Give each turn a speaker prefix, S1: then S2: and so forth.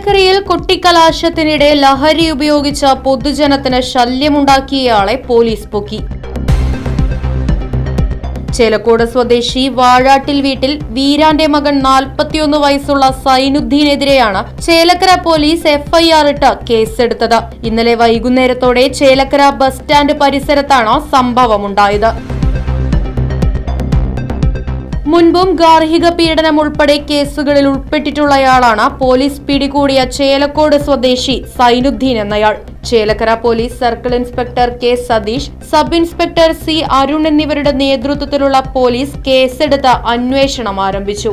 S1: ചേലക്കരയിൽ കൊട്ടിക്കലാശത്തിനിടെ ലഹരി ഉപയോഗിച്ച പൊതുജനത്തിന് ശല്യമുണ്ടാക്കിയയാളെ പോലീസ് പൊക്കി. ചേലക്കോട് സ്വദേശി വാഴാട്ടിൽ വീട്ടിൽ വീരാന്റെ മകൻ നാൽപ്പത്തിയൊന്ന് വയസ്സുള്ള സൈനുദ്ദീനെതിരെയാണ് ചേലക്കര പോലീസ് എഫ്ഐആർ ഇട്ട് കേസെടുത്തത്. ഇന്നലെ വൈകുന്നേരത്തോടെ ചേലക്കര ബസ് സ്റ്റാൻഡ് പരിസരത്താണ് സംഭവമുണ്ടായത്. മുൻപും ഗാർഹിക പീഡനം ഉൾപ്പെടെ കേസുകളിൽ ഉൾപ്പെട്ടിട്ടുള്ളയാളാണ് പോലീസ് പിടികൂടിയ ചേലക്കോട് സ്വദേശി സൈനുദ്ദീൻ എന്നയാൾ. Chelakkara police circle inspector K Satheesh sub inspector C Arun എന്നിവരുടെ നേതൃത്വത്തിലുള്ള പോലീസ് കേസെടുത്ത് അന്വേഷണം ആരംഭിച്ചു.